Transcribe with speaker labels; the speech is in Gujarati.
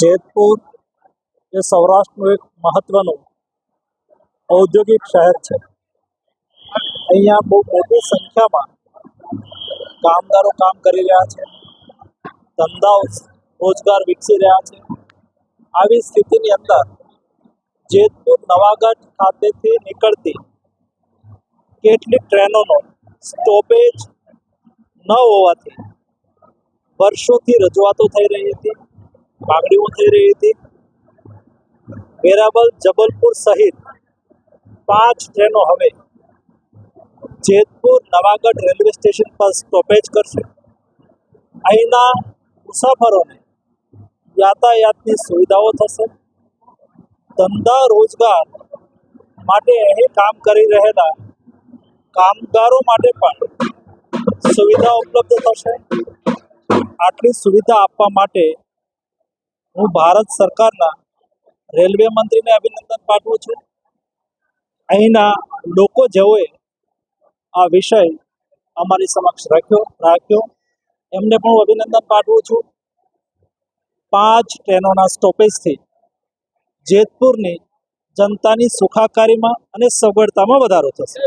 Speaker 1: જેતપુર એ સૌરાષ્ટ્રનું એક મહત્વનું ઔદ્યોગિક શહેર છે. અહીંયા બહુ મોટી સંખ્યામાં કામદારો કામ કરી રહ્યા છે. ધંધાઓ રોજગાર વિકસી રહ્યા છે. આવી સ્થિતિની અંદર જેતપુર નવાગઢ ખાતેથી નીકળતી કેટલીક ટ્રેનોનો સ્ટોપેજ ન હોવાથી વર્ષોથી રજૂઆતો થઈ રહી હતી. માગણીઓ થઈ રહી હતી વેરાવલ જબલપુર સહિત પાંચ ટ્રેનો હવે જેતપુર, નવાગઢ રેલવે સ્ટેશન પર સ્ટોપેજ કરશે. અહીંના મુસાફરોને યાતાયાતની સુવિધાઓ થશે. ધંધા રોજગાર માટે અહીં કામ કરી રહેલા કામદારો માટે પણ સુવિધા ઉપલબ્ધ થશે. આટલી સુવિધા આપવા માટે હું ભારત સરકારના રેલવે મંત્રીને અભિનંદન પાઠવું છું. અહીંના લોકો જેઓએ આ વિષય અમારી સમક્ષ રાખ્યો રાખ્યો, એમને પણ હું અભિનંદન પાઠવું છું. પાંચ ટ્રેનોના સ્ટોપેજથી જેતપુરની જનતાની સુખાકારીમાં અને સગવડતામાં વધારો થશે.